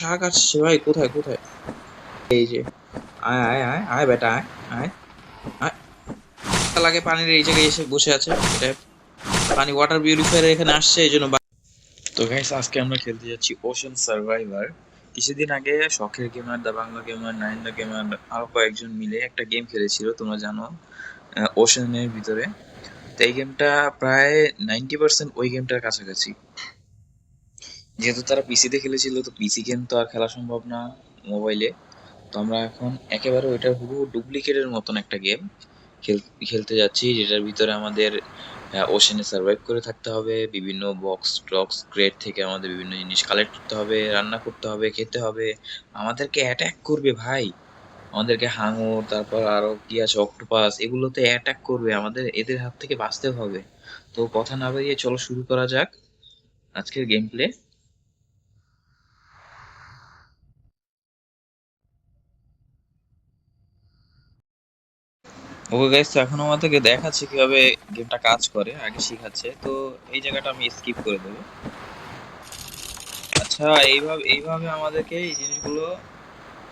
শাক আসছে ভাই, কোথায় কোথায়? এই যে, আয় আয় আয় আয় বেটা, আয় আয় আয়। লাগে পানির এই জায়গায় এসে বসে আছে পানি ওয়াটার পিউরিফায়ার এখানে আসছে, এই জন্য তো গাইস আজকে আমরা খেলতে যাচ্ছি ওশান সার্ভাইভার কিছুদিন আগে শখের গেমার দা বাংলা গেমার নাইন্দা গেমার আরও কয়েকজন মিলে একটা গেম খেলেছিল, তোমরা জানো ওশানের ভিতরে। তো এই গেমটা প্রায় নাইনটি পার্সেন্ট ওই গেমটার কাছাকাছি। যেহেতু তারা পিসিতে খেলেছিল, তো পিসি গেম তো আর খেলা সম্ভব না মোবাইলে তো আমরা এখন একেবারে ওইটার হুবহু ডুপ্লিকেটের মতন একটা গেম খেলতে যাচ্ছি, যেটার ভিতরে আমাদের ওশানে সার্ভাইভ করে থাকতে হবে, বিভিন্ন বক্স টক্স ক্রেট থেকে আমাদের বিভিন্ন জিনিস কালেক্ট করতে হবে, রান্না করতে হবে, খেতে হবে। আমাদেরকে অ্যাটাক করবে ভাই। আমাদেরকে হাঙর, তারপর আরও কি আছে অক্টোপাস এগুলোতে অ্যাটাক করবে। আমাদের, এদের হাত থেকে বাঁচতে হবে। তো কথা না বেরিয়ে চলো শুরু করা যাক আজকের গেম প্লে ওকে গাইস তো এখন আমাদেরকে দেখাচ্ছে কীভাবে গেমটা কাজ করে, আগে শিখাচ্ছে। তো এই জায়গাটা আমি স্কিপ করে দেবো। আচ্ছা এইভাবে এইভাবে আমাদেরকে এই জিনিসগুলো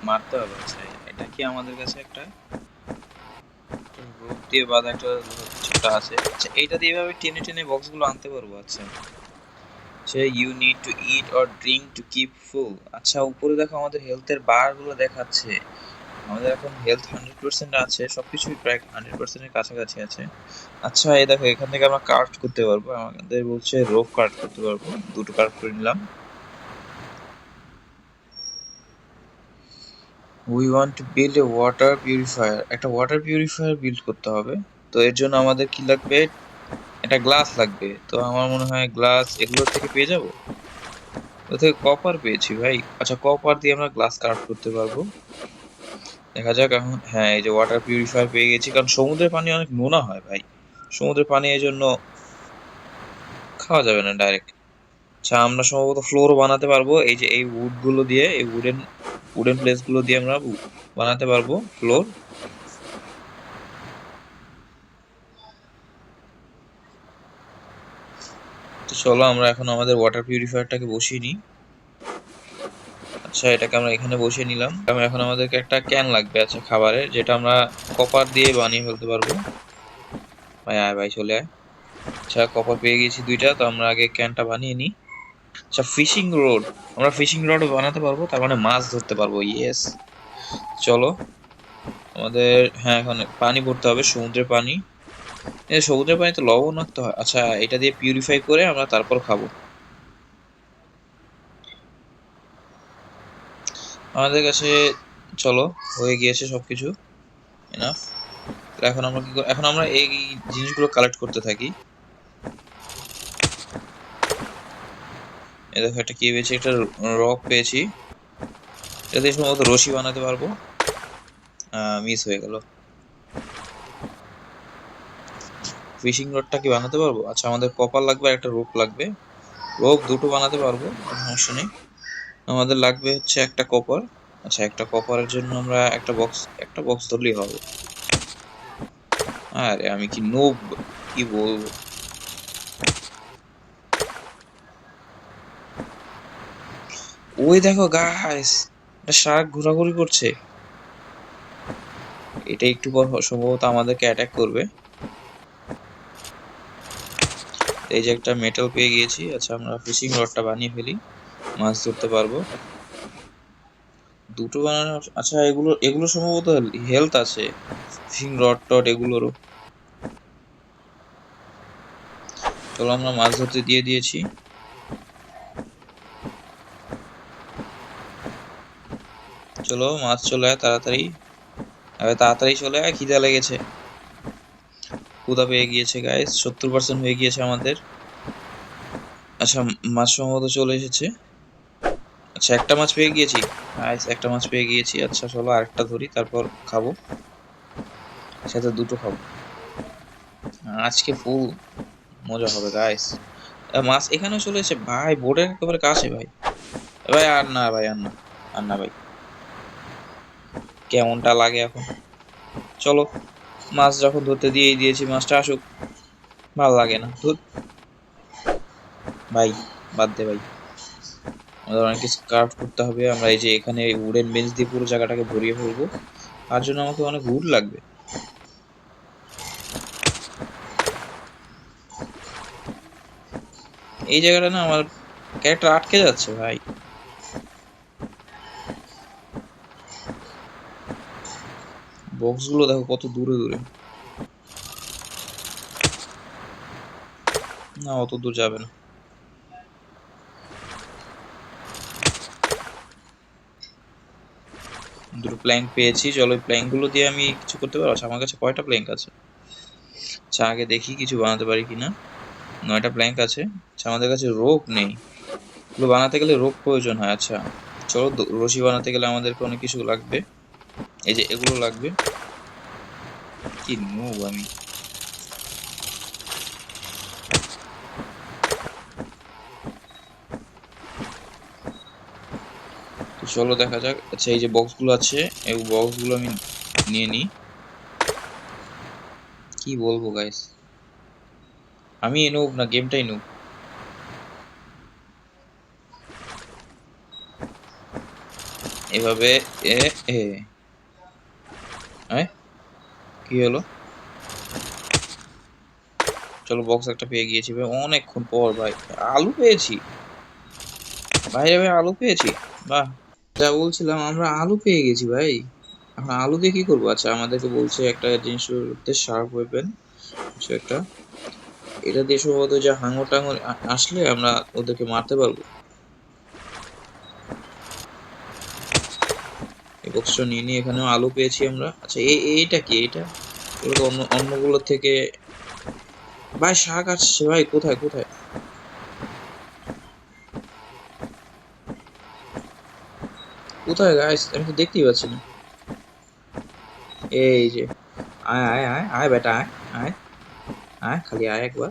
মারতে হবে। আচ্ছা এটা কি আমাদের কাছে একটা রোপ দিয়ে বাঁধা একটা ছোটা আছে? আচ্ছা এইটা দিয়ে এইভাবে টেনে টেনে বক্সগুলো আনতে পারব। আচ্ছা say you need to eat or drink to keep full আচ্ছা উপরে দেখো আমাদের হেলথের বারগুলো দেখাচ্ছে। আমাদের এখন হেলথ হান্ড্রেড পার্সেন্ট আছে, সবকিছুই প্রায় হান্ড্রেড পার্সেন্টের কাছাকাছি আছে। আচ্ছা এই দেখো, এখান থেকে আমরা কার্ড করতে পারব। আমাদের বলছে রোপ কার্ড করতে পারব। দুটো কার্ড করে নিলাম। We want to build a water purifier একটা ওয়াটার পিউরিফায়ার বিল্ড করতে হবে। তো এর জন্য আমাদের কি লাগবে? একটা গ্লাস লাগবে। তো আমার মনে হয় গ্লাস এগুলোর থেকে পেয়ে যাব? ও থেকে কপার পেয়েছি ভাই। আচ্ছা কপার দিয়ে আমরা গ্লাস কার্ড করতে পারব। দেখা যাক এখন। হ্যাঁ এই যে ওয়াটার পিউরিফায়ার পেয়ে গেছি, কারণ সমুদ্রের পানি অনেক নোনা হয় ভাই। সমুদ্রের পানি এই জন্য খাওয়া যাবে না ডাইরেক্ট আচ্ছা আমরা সম্ভবত ফ্লোর বানাতে পারব। এই যে এই উডগুলো দিয়ে, এই উডেন উডেন প্লেসগুলো দিয়ে আমরা বানাতে পারব ফ্লোর তো চলো, আমরা এখন আমাদের ওয়াটার পিউরিফায়ারটাকে বসিয়ে নিই। আচ্ছা এটাকে আমরা এখানে বসিয়ে নিলাম। এখন আমাদেরকে একটা ক্যান লাগবে আচ্ছা খাবারের, যেটা আমরা কপার দিয়ে বানিয়ে ফেলতে পারব। ভাই, আয় ভাই, চলে আয়। আচ্ছা কপার পেয়ে গেছি দুইটা, তো আমরা আগে ক্যানটা বানিয়ে নিই। আচ্ছা ফিশিং রোড আমরা ফিশিং রোড বানাতে পারব, তার মানে মাছ ধরতে পারব ইয়েস চলো, আমাদের হ্যাঁ এখন পানি ভরতে হবে, সমুদ্রের পানি। সমুদ্রের পানি তো লবণাক্ত হয়। আচ্ছা এটা দিয়ে পিউরিফাই করে আমরা তারপর খাব। আমাদের কাছে চলো, হয়ে গিয়েছে সবকিছু। এনাফ এখন আমরা কি এখন আমরা এই জিনিসগুলো কালেক্ট করতে থাকি। এই দেখো, একটা কি পেয়েছি? একটা রক পেয়েছি। এটা দিয়ে সম্ভবত রশি বানাতে পারব। মিস হয়ে গেল। ফিশিং রডটা কি বানাতে পারব? আচ্ছা আমাদের কপার লাগবে আর একটা রোপ লাগবে। রোপ দুটো বানাতে পারব সমস্যা নেই। আমাদের লাগবে হচ্ছে একটা কপার আচ্ছা একটা কপারের জন্য আমরা একটা বক্স একটা বক্স ধরলেই হবে। আরে, আমি কি নোব কি বলব? ওই দেখো গাইস একটা শার্ক ঘোরাঘুরি করছে। এটা একটু পর সম্ভবত আমাদেরকে অ্যাটাক করবে। এই যে একটা মেটাল পেয়ে গিয়েছি আচ্ছা আমরা ফিশিং রডটা বানিয়ে ফেলি, মাছ ধরতে পারব। দুটো বানানো আচ্ছা এগুলো এগুলো সম্ভবত হেলথ আছে ফিশিং রড টড এগুলোরও। চলো আমরা মাছ ধরতে দিয়ে দিয়েছি। চলো, মাছ চলে আয় তাড়াতাড়ি। তাড়াতাড়ি চলে আয়, খিদা লেগেছে। ক্ষুদা পেয়ে গিয়েছে গাইস সত্তর পার্সেন্ট হয়ে গিয়েছে আমাদের। আচ্ছা মাছ সম্ভবত চলে এসেছে। আচ্ছা একটা মাছ পেয়ে গিয়েছি? গাইস একটা মাছ পেয়ে গিয়েছি। আচ্ছা চলো আরেকটা ধরি, তারপর খাব। সাথে দুটো খাব। আজকে ফুল মজা হবে গাইস মাছ এখানেও চলে এসেছে। ভাই বোর্ডের একেবারে কাছে, ভাই। ভাই, আর না, ভাই, আর না আর না, ভাই। কেমনটা লাগে এখন? চলো মাছ যখন ধরতে দিয়েই দিয়েছি, মাছটা আসুক। ভালো লাগে না। ধর। ভাই, বাদ দে ভাই। আমাদের অনেক কিছু ক্রাফট করতে হবে। আমরা এই যে এখানে উডেন বেঞ্চ দিয়ে পুরো জায়গাটাকে ভরিয়ে ফেলব। তার জন্য আমাকে অনেক উড লাগবে। এই জায়গাটা না আমার ক্যারেক্টার আটকে যাচ্ছে ভাই। বক্সগুলো দেখো কত দূরে দূরে। না, অত দূর যাবে না। দুটো প্ল্যাঙ্ক পেয়েছি, চলো ওই প্ল্যাঙ্কগুলো দিয়ে আমি কিছু করতে পারব? আচ্ছা আমার কাছে কয়টা প্ল্যাঙ্ক আছে? আচ্ছা আগে দেখি কিছু বানাতে পারি কিনা। নয়টা প্ল্যাঙ্ক আছে। আচ্ছা আমাদের কাছে রোপ নেই। এগুলো বানাতে গেলে রোপ প্রয়োজন হয় আচ্ছা। চলো রশি বানাতে গেলে আমাদেরকে অনেক কিছু লাগবে। এই যে, এগুলো লাগবে। কি নোব আমি তো চলো দেখা যাক। আচ্ছা এই যে বক্সগুলো আছে, এই বক্সগুলো আমি নিয়ে নিই। কি বলব গাইস আমি নুব না গেমটাই নুব এভাবে এ। কি হলো? চলো বক্স একটা পেয়ে গিয়েছি ভাই, অনেকক্ষণ পর ভাই। আলু পেয়েছি। বাইরে ভাই আলু পেয়েছি। বাহ। যা বলছিলাম, আমরা আলু পেয়ে গেছি ভাই। এখন আলু দিয়ে কি করব? আচ্ছা আমাদেরকে বলছে একটা জিনিস করতে শার্প ওয়েপেন কিছু একটা। এটা দিয়ে সম্ভবত যে হাঙর টাঙর আসলে আমরা ওদেরকে মারতে পারব। বক্সটা নিয়ে নিয়ে এখানেও আলু পেয়েছি আমরা। আচ্ছা এই এইটা কি? এইটা? অন্য অন্যগুলোর থেকে ভাই, শাক আসছে, ভাই, কোথায় কোথায়? কোথায় গাইস আমি তো দেখতেই পাচ্ছি না। এই যে, আয় আয় আয় আয়, বেটা, আয় আয় আয়, খালি আয় একবার।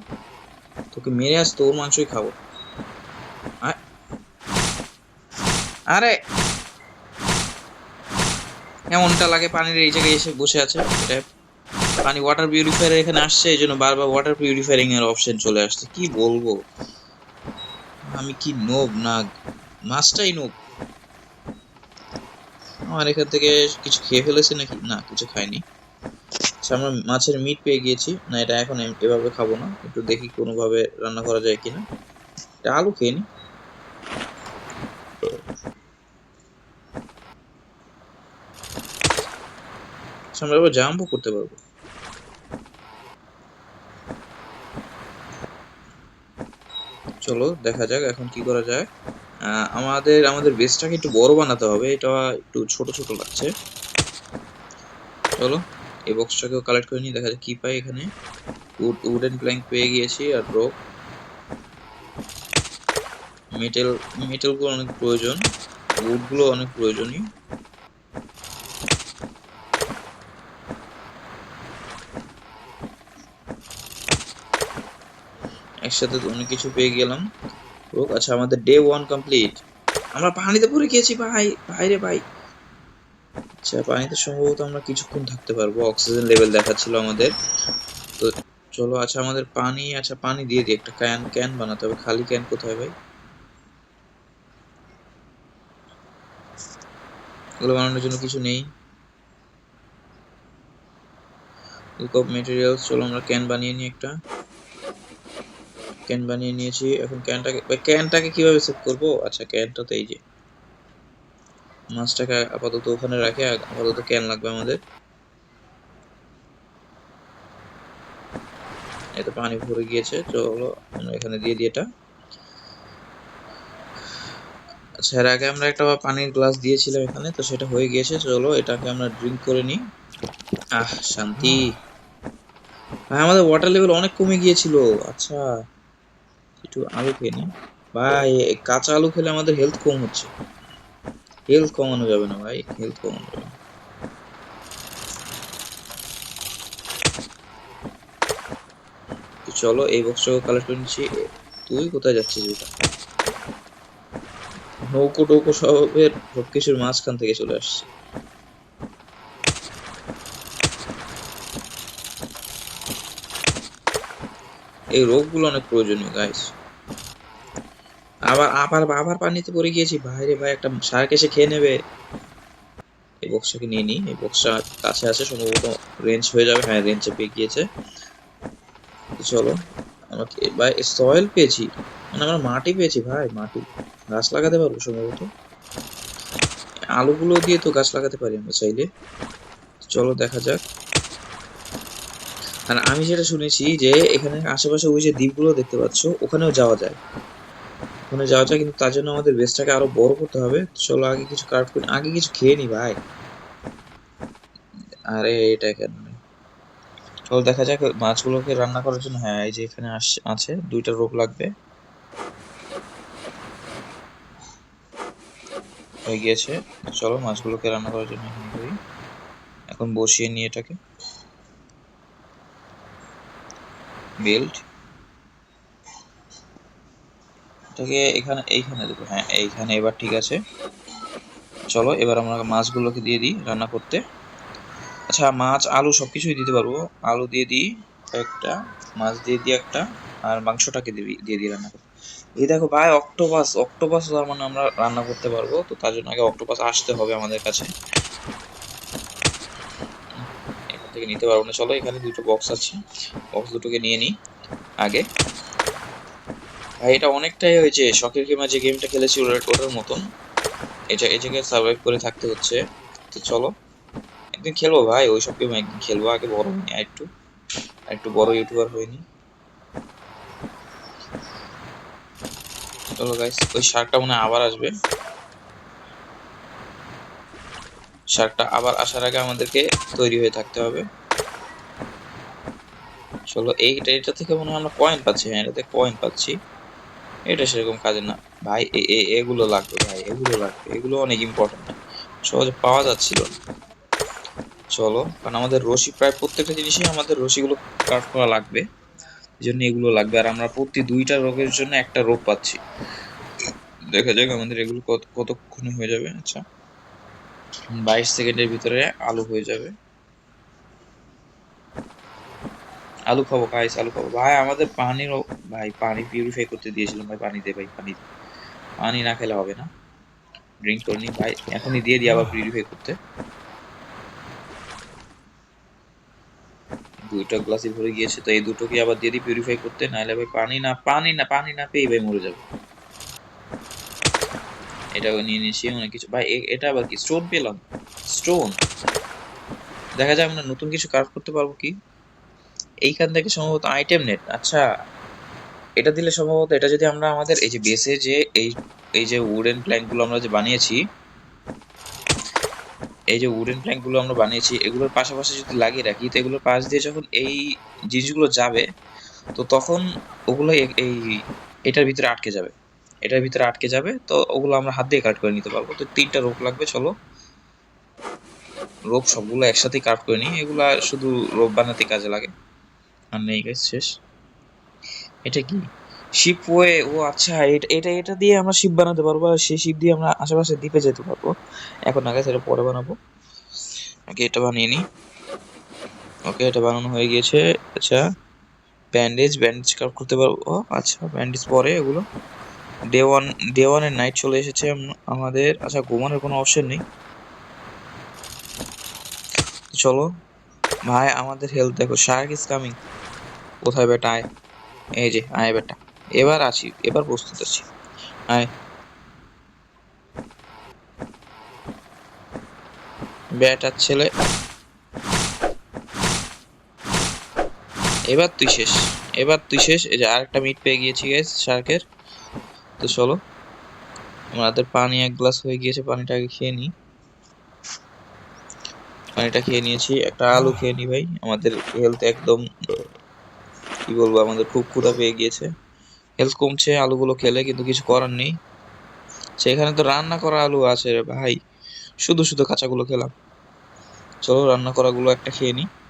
তোকে মেরে আস তোর মাংসই খাব। আয়। আরে! এমনটা লাগে পানির এই জায়গায় এসে বসে আছে। এটা পানি ওয়াটার পিউরিফায়ার এখানে আসছে, এই জন্য বারবার ওয়াটার পিউরিফায়ারিং এর অপশন চলে আসছে। কি বলব? আমি কি নোব না, মাছটাই নোব। আমার এখান থেকে কিছু খেয়ে ফেলেছে নাকি? না, কিছু খাইনি। আচ্ছা আমরা মাছের মিট পেয়ে গিয়েছি। না, এটা এখন এভাবে খাব না। একটু দেখি কোনোভাবে রান্না করা যায় কিনা। এটা আলু খেয়ে নি। আমরা এবার জাম্পও করতে পারব। চলো, দেখা যাক এখন কি করা যায়। আমাদের আমাদের বেসটাকে একটু বড় বানাতে হবে, এটা একটু ছোট ছোট লাগছে। চলো, এই বক্সটাকেও কালেক্ট করে নিই, দেখা যাক কি পাই এখানে। উড উডেন প্ল্যাঙ্ক পেয়ে গিয়েছি আর রোপ মেটেল মেটেলগুলো অনেক প্রয়োজন উডগুলো অনেক প্রয়োজনীয়। একসাথে অনেক কিছু পেয়ে গেলাম। ও আচ্ছা আমাদের ডে ওয়ান কমপ্লিট আমরা পানিতে পড়ে গিয়েছি, ভাই। ভাই রে ভাই। আচ্ছা পানিতে সম্ভবত আমরা কিছুক্ষণ থাকতে পারব। অক্সিজেন লেভেল দেখাচ্ছিল আমাদের। তো চলো আচ্ছা আমাদের পানি আচ্ছা পানি দিয়ে দিই। একটা ক্যান ক্যান বানাতে হবে। খালি ক্যান কোথায় ভাই? এগুলো বানানোর জন্য কিছু নেই। ক্যান বানিয়ে নিই একটা। ক্যান বানিয়ে নিয়েছি। এখন ক্যানটাকে ক্যানটাকে কীভাবে সেভ করব? আচ্ছা ক্যানটা তো এই যে মাছটাকে আপাতত ওখানে রাখে আপাতত ক্যান লাগবে আমাদের। এতে পানি ভরে গিয়েছে, চলো আমরা এখানে দিয়ে দিই এটা। আচ্ছা এর আগে আমরা একটা পানির গ্লাস দিয়েছিলাম এখানে, তো সেটা হয়ে গিয়েছে, চলো এটাকে আমরা ড্রিঙ্ক করে নিই। আহ, শান্তি। আমাদের ওয়াটার লেভেল অনেক কমে গিয়েছিল। আচ্ছা। একটু আলু খেয়ে নিই। ভাই কাঁচা আলু খেলে আমাদের হেলথ কম হচ্ছে। হেলথ কমানো যাবে না ভাই হেলথ কমানো যাবে চলো, এই বক্সটাকে কালেক্ট করে নিচ্ছি। তুই কোথায় যাচ্ছিস নৌকো টৌকো সবের সবকিছুর মাঝখান থেকে চলে আসছে। এই রোগগুলো অনেক প্রয়োজনীয় গাইস আবার আবার আবার পানিতে পড়ে গিয়েছি। ভাই রে ভাই, একটা শার্ক এসে খেয়ে নেবে। এই বক্সটাকে নিয়ে নিই এই বক্সটা কাছে আছে, সম্ভবত রেঞ্জ হয়ে যাবে। হ্যাঁ রেঞ্জে পেয়ে গিয়েছে। চলো, আমাকে ভাই সয়েল পেয়েছি। মানে আমরা মাটি পেয়েছি, ভাই, মাটি। গাছ লাগাতে পারব সম্ভবত। আলুগুলো দিয়ে তো গাছ লাগাতে পারি আমরা চাইলে। চলো, দেখা যাক। আর আমি যেটা শুনেছি যে এখানে আশেপাশে ওই যে দ্বীপগুলো দেখতে পাচ্ছ, ওখানেও যাওয়া যায়। ওখানে যাওয়া যায় কিন্তু তার জন্য আমাদের বেসটাকে আরও বড় করতে হবে। চলো আগে কিছু কার্ভ করি। আগে কিছু খেয়ে নি ভাই। আরে এটা কেন? চলো দেখা যাক মাছগুলোকে রান্না করার জন্য। হ্যাঁ এই যে এখানে আছে। দুইটা রোগ লাগবে। হয়ে গিয়েছে। চলো মাছগুলোকে রান্না করার জন্য এখন বসিয়ে নিয়ে এটাকে। বেল্ট এটাকে এখানে, এইখানে দেবো হ্যাঁ এইখানে এবার ঠিক আছে। চলো, এবার আমরা মাছগুলোকে দিয়ে দিই রান্না করতে। আচ্ছা মাছ, আলু সবকিছুই দিতে পারব। আলু দিয়ে দিই একটা, মাছ দিয়ে দিই একটা, আর মাংসটাকে দিবি, দিয়ে দিই রান্না করতে। এই দেখো ভাই, অক্টোপাস অক্টোপাস তার মানে আমরা রান্না করতে পারব। তো তার জন্য আগে অক্টোপাস আসতে হবে আমাদের কাছে। থেকে নিতে পারব না। চলো, এখানে দুটো বক্স আছে। বক্স দুটোকে নিয়ে নিই আগে। ভাই, এটা অনেকটাই হয়েছে শখের গেমা যে গেমটা খেলেছি, ওটার ওটার মতন। এটা জায়গায় সার্ভাইভ করে থাকতে হচ্ছে। তো চলো, একদিন খেলব ভাই। ওইসব গেম একদিন খেলব। আগে বড় হয়নি আর একটু আর একটু বড় ইউটিউবার হয়নি চলো গাইস ওই শার্কটা মনে আবার আসবে। শার্কটা আবার আসার আগে আমাদেরকে তৈরি হয়ে থাকতে হবে। চলো এইটা এটা থেকে মনে হয় আমরা কয়েন পাচ্ছি। হ্যাঁ এটাতে কয়েন পাচ্ছি। এটা সেরকম কাজে না। ভাই এগুলো লাগবে, ভাই, এগুলো লাগবে। এগুলো অনেক ইম্পর্টেন্ট সহজে পাওয়া যাচ্ছিল চলো, কারণ আমাদের রশি, প্রায় প্রত্যেকটা জিনিসই আমাদের রশিগুলো কাট করা লাগবে। এই জন্য এগুলো লাগবে। আর আমরা প্রতি দুইটা রোগের জন্য একটা রোগ পাচ্ছি। দেখা যাক আমাদের এগুলো কত, কতক্ষণে হয়ে যাবে। আচ্ছা। বাইশ সেকেন্ডের ভিতরে আলু হয়ে যাবে। আলু খাব গাইস আলু খাব। ভাই, আমাদের পানির ভাই, পানি পিউরিফাই করতে দিয়েছিলাম ভাই, পানি দে ভাই, পানি পানি না খেলে হবে না। ড্রিঙ্ক করে নি, ভাই, এখনই দিয়ে দিই আবার পিউরিফাই করতে। দুইটা গ্লাসই ভরে গিয়েছে, তো এই দুটোকে আবার দিয়ে দিই পিউরিফাই করতে, নাহলে ভাই পানি না পানি না পানি না পেয়ে ভাই মরে যাবে। এটাও নিয়ে নিয়েছি, অনেক কিছু। ভাই এটা আবার কি? স্টোন পেলাম। স্টোন দেখা যায় আমরা নতুন কিছু কাজ করতে পারব কি। এইখান থেকে সম্ভবত আইটেম নেট আচ্ছা এটা দিলে সম্ভবত এটা যদি আমরা আমাদের এই যে বেসে যে এই এই যে উডেন প্ল্যাঙ্কগুলো আমরা যে বানিয়েছি, এই যে উডেন প্ল্যাঙ্কগুলো আমরা বানিয়েছি, এগুলোর পাশাপাশি যদি লাগিয়ে রাখি, তো এগুলোর পাশ দিয়ে যখন এই জিনিসগুলো যাবে, তো তখন ওগুলো এই এটার ভিতরে আটকে যাবে। এটার ভিতরে আটকে যাবে, তো ওগুলো আমরা হাত দিয়ে কাট করে নিতে পারব। তো তিনটা রোপ লাগবে, চলো। রোপ সবগুলো একসাথে কাট করে নিই, এগুলো শুধু রোপ বানাতে কাজে লাগে। আর নেই গাইস শেষ। এটা কি? শিপ ওয়ে, ও আচ্ছা এটা এটা দিয়ে আমরা শিপ বানাতে পারব, আর সেই শিপ দিয়ে আমরা আশেপাশে দ্বীপে যেতে পারব। এখন গেছে এটা পরে বানাবো। আগে এটা বানিয়ে নিই। ওকে, এটা বানানো হয়ে গিয়েছে। আচ্ছা ব্যান্ডেজ ব্যান্ডেজ কাট করতে পারব। আচ্ছা ব্যান্ডেজ পরে এগুলো। ডে ওয়ান ডে ওয়ানের নাইট চলে এসেছে। আমাদের আচ্ছা ঘুমানোর কোনো অপশন নেই। চলো। ভাই, আমাদের হেলথ দেখো শার্ক ইজ কামিং কোথায় বেটা, আয়। এই যে, আয় বেটা। এবার আছি, এবার প্রস্তুত আছি। আয়। বেটার ছেলে। এবার তুই শেষ। এবার তুই শেষ। এই যে, আরেকটা মিট পেয়ে গিয়েছি গাইস শার্কের তো চলো আমাদের পানি এক গ্লাস হয়ে গিয়েছে, পানিটা আগে খেয়ে নিই। পানিটা খেয়ে নিয়েছি, একটা আলু খেয়ে নি ভাই। আমাদের হেলথ একদম, কি বলব, আমাদের খুব ক্ষুধা পেয়ে গিয়েছে। হেলথ কমছে, আলুগুলো খেলে, কিন্তু কিছু করার নেই। সেখানে তো রান্না করা আলু আছে রে ভাই। শুধু শুধু কাঁচাগুলো খেলাম। চলো, রান্না করাগুলো একটা খেয়ে নি ভাই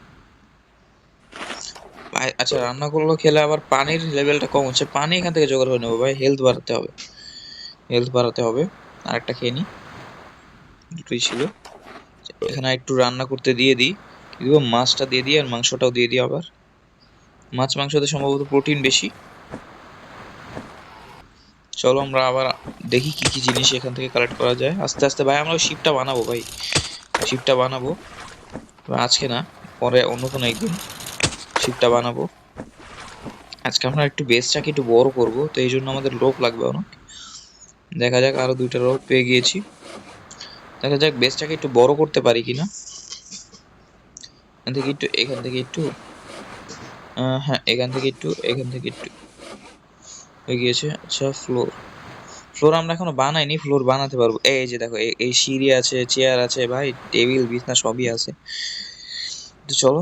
আচ্ছা রান্না করল খেলে আবার পানির লেভেলটা কম হচ্ছে। পানি এখান থেকে জোগাড় হয়ে নেব ভাই। হেলথ বাড়াতে হবে। হেলথ বাড়াতে হবে। আরেকটা খেয়ে নি। দুটোই ছিল। এখানে একটু রান্না করতে দিয়ে দিই। কিন্তু মাছটা দিয়ে দিই আর মাংসটাও দিয়ে দিই আবার। মাছ, মাংসতে সম্ভবত প্রোটিন বেশি। চলো আমরা আবার দেখি কি কি জিনিস এখান থেকে কালেক্ট করা যায়। আস্তে আস্তে ভাই, আমরা শিপটা বানাবো ভাই। শিপটা বানাবো। আজকে না, পরে অন্য কোনো একদিন শিপটা বানাবো। আজকে আমরা একটু বেসটাকে একটু বড় করব, তো এই জন্য আমাদের রোপ লাগবে অনেক। দেখা যাক আরও দুইটা রোপ পেয়ে গিয়েছি। দেখা যাক বেসটাকে একটু বড় করতে পারি কিনা। এখান থেকে একটু, এখান থেকে একটু হ্যাঁ এখান থেকে একটু, এখান থেকে একটু হয়ে গিয়েছে। আচ্ছা ফ্লোর। ফ্লোর আমরা এখনও বানাইনি, ফ্লোর বানাতে পারব। এই যে দেখো এই সিঁড়ি আছে, চেয়ার আছে, ভাই, টেবিল, বিছনা সবই আছে। তো চলো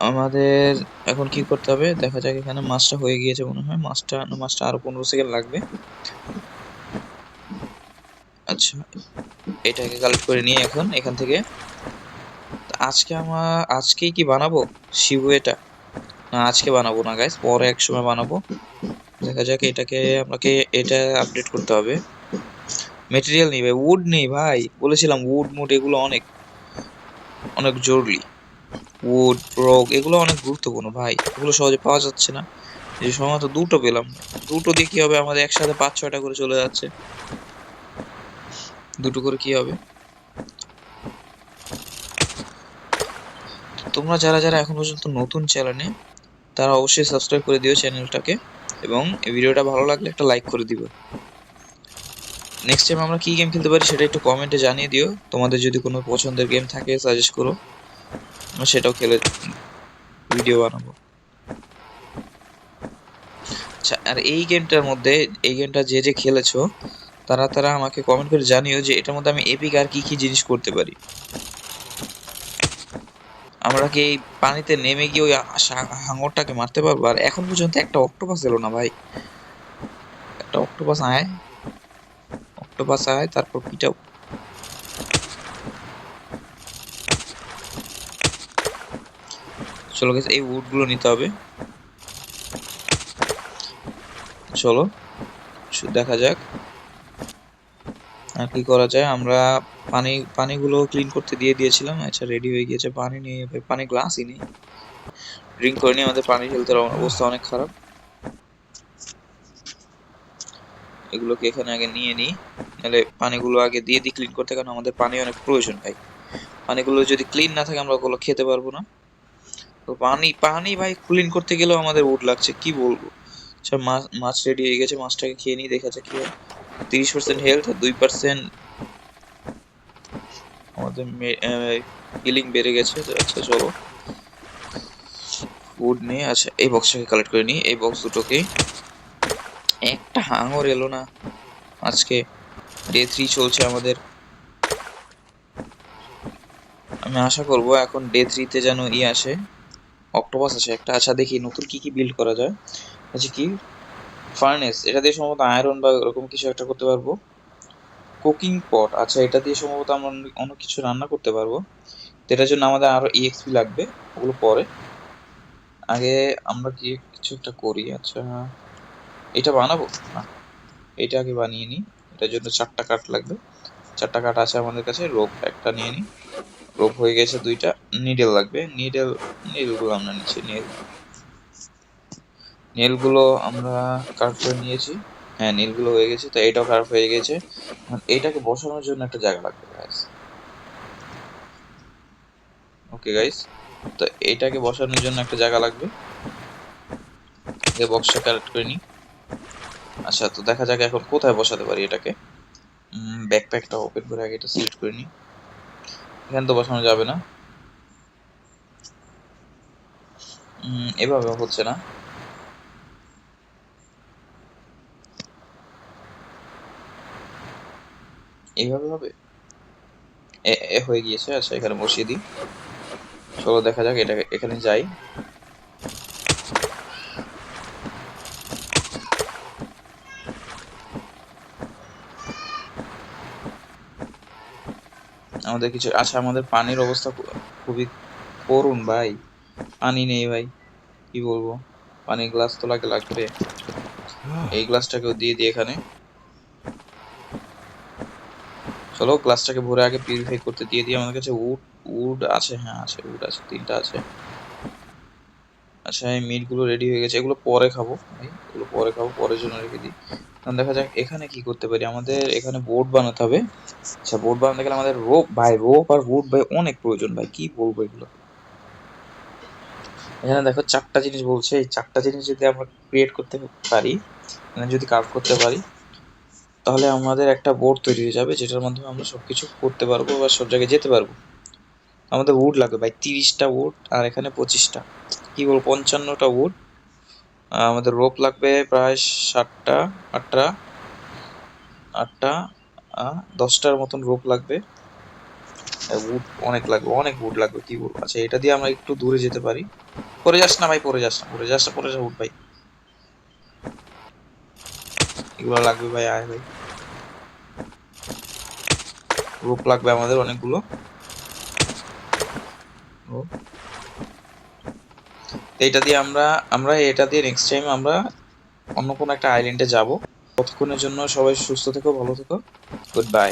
আমাদের এখন কি করতে হবে? দেখা যাক এখানে মাছটা হয়ে গিয়েছে মনে হয়। মাছটা মাছটা আরও পনেরো সেকেন্ড লাগবে। আচ্ছা এটাকে কালেক্ট করে নিয়ে এখন এখান থেকে। আজকে আমার আজকেই কি বানাবো? শিবু এটা? না, আজকে বানাবো না গাইস পরে এক সময় বানাবো। দেখা যাক এটাকে আপনাকে এটা আপডেট করতে হবে। মেটেরিয়াল নেই ভাই উড নেই ভাই। বলেছিলাম উড মুড এগুলো অনেক অনেক জরুরি। উড রোগ এগুলো অনেক গুরুত্বপূর্ণ ভাই। এগুলো সহজে পাওয়া যাচ্ছে না। সময় তো দুটো পেলাম। দুটো দিয়ে কি হবে? আমাদের একসাথে পাঁচ, ছয়টা করে চলে যাচ্ছে। দুটো করে কি হবে? তোমরা যারা যারা এখন পর্যন্ত নতুন চ্যানেলে, তারা অবশ্যই সাবস্ক্রাইব করে দিও চ্যানেলটাকে এবং এই ভিডিওটা ভালো লাগলে একটা লাইক করে দিও নেক্সট টাইম আমরা কি গেম খেলতে পারি সেটা একটু কমেন্টে জানিয়ে দিও। তোমাদের যদি কোনো পছন্দের গেম থাকে সাজেস্ট করো। সেটাও খেলে ভিডিও বানাবো। আচ্ছা আর এই গেমটার মধ্যে, এই গেমটা যে যে খেলেছো, তারা তারা আমাকে কমেন্ট করে জানিও যে এটার মধ্যে আমি এপিক আর কি কি জিনিস করতে পারি। আমরা কি এই পানিতে নেমে গিয়ে ওই হাঙরটাকে মারতে পারব? আর এখন পর্যন্ত একটা অক্টোপাস এলো না ভাই। একটা অক্টোপাস আয়। অক্টোপাস আয়, তারপর পিটাও। চলো গেছে এই উডগুলো নিতে হবে। চলো দেখা যাক। আর কি করা যায়, আমরা পানি, পানিগুলো ক্লিন করতে দিয়ে দিয়েছিলাম। আচ্ছা রেডি হয়ে গিয়েছে পানি নিয়ে, পানি গ্লাসই নেই। ড্রিঙ্ক করে নিয়ে আমাদের পানি হেলথের অবস্থা অনেক খারাপ। এগুলোকে এখানে আগে নিয়ে নিই। নাহলে পানিগুলো আগে দিয়ে দিই ক্লিন করতে, কারণ আমাদের পানি অনেক প্রয়োজন ভাই। পানিগুলো যদি ক্লিন না থাকে, আমরা ওগুলো খেতে পারব না। তো পানি পানি ভাই ক্লিন করতে গেলেও আমাদের উড লাগছে, কি বলব? আচ্ছা মাছ মাছ রেডি হয়ে গেছে, মাছটাকে খেয়ে নিই, দেখা যাক কি হয়। তিরিশ পার্সেন্ট হেলথ দুই পার্সেন্ট আমাদের হিলিং বেড়ে গেছে আচ্ছা চলো। উড নিয়ে আচ্ছা এই বক্সটাকে কালেক্ট করে নিই, এই বক্স দুটোকে। একটা হাঙর এলো না। আজকে ডে থ্রি চলছে আমাদের। আমি আশা করব এখন ডে থ্রিতে যেন ই আসে। অক্টোপাস আছে একটা। আচ্ছা দেখি নতুন কি কি বিল্ড করা যায়। আচ্ছা কি? ফার্নেস এটা দিয়ে সম্ভবত আয়রন বা এরকম কিছু একটা করতে পারব। কুকিং পট আচ্ছা এটা দিয়ে সম্ভবত আমরা অনেক- কিছু রান্না করতে পারব। এটার জন্য আমাদের আরও ইএক্সপি লাগবে, ওগুলো পরে। আগে আমরা কি কিছু একটা করি আচ্ছা। এটা বানাবো? না, এটা আগে বানিয়ে নিই। এটার জন্য চারটা কাঠ লাগবে। চারটা কাঠ আছে আমাদের কাছে রোপ একটা নিয়ে নিই। রোপ হয়ে গেছে দুইটা নিডেল লাগবে। নিডেল নিডেলগুলো আমরা নিচ্ছি নীল নীলগুলো আমরা কাট করে নিয়েছি। হ্যাঁ নীলগুলো হয়ে গেছে, তো এটাও কাট হয়ে গেছে। এইটাকে বসানোর জন্য একটা জায়গা লাগবে গাইস ওকে গাইস তো এইটাকে বসানোর জন্য একটা জায়গা লাগবে। বক্সটা কালেক্ট করে নিই। আচ্ছা তো দেখা যাক এখন কোথায় বসাতে পারি এটাকে। ব্যাকপ্যাকটা ওপেন করে আগে এটা সিলেক্ট করে নিই। এখানে তো বসানো যাবে না। এভাবে হচ্ছে না। এইভাবে হবে? এ হয়ে গিয়েছে। আচ্ছা এখানে বসিয়ে দিই। চলো দেখা যাক, এটা এখানে যাই। আমাদের কিছু আচ্ছা আমাদের পানির অবস্থা খুবই করুন ভাই। পানি নেই, ভাই। কি বলব? পানির গ্লাস তো লাগে লাগবে। এই গ্লাসটাকেও দিয়ে দিই এখানে। চলো, গ্লাসটাকে ভরে আগে পিউরিফাই করতে দিয়ে দিই। আমাদের কাছে উড উড আছে হ্যাঁ আছে উড আছে, তিনটা আছে। আচ্ছা এই মিটগুলো রেডি হয়ে গেছে, এগুলো পরে খাব। এগুলো পরে খাব, পরের জন্য রেখে দিই। এখন দেখা যাক, এখানে কি করতে পারি? আমাদের এখানে বোর্ড বানাতে হবে। আচ্ছা বোর্ড বানাতে গেলে আমাদের রোপ ভাই রোপ আর উড ভাই, অনেক প্রয়োজন ভাই, কি বলব এগুলো? এখানে দেখো, চারটা জিনিস বলছে। এই চারটা জিনিস যদি আমরা ক্রিয়েট করতে পারি মানে যদি কাজ করতে পারি, তাহলে আমাদের একটা বোর্ড তৈরি হয়ে যাবে, যেটার মাধ্যমে আমরা সবকিছু করতে পারব বা সব জায়গায় যেতে পারব। আমাদের উড লাগবে ভাই, তিরিশটা উড আর এখানে পঁচিশটা। কি বলব, পঞ্চান্নটা উড আমাদের রোপ লাগবে প্রায় ষাটটা, আটটা আটটা দশটার মতন রোপ লাগবে। উড অনেক লাগবে, অনেক উড লাগবে, কি বলব। আচ্ছা এটা দিয়ে আমরা একটু দূরে যেতে পারি। পরে যাস না ভাই, পরে যাস না, পরে যাস না পরে যা উঠ ভাই। এগুলো লাগবে ভাই, আয় ভাই। রোপ লাগবে আমাদের অনেকগুলো। ও। এইটা দিয়ে আমরা আমরা এটা দিয়ে নেক্সট টাইম আমরা অন্য কোনো একটা আইল্যান্ডে যাব। ততক্ষণের জন্য সবাই সুস্থ থেকো, ভালো থেকো। Good bye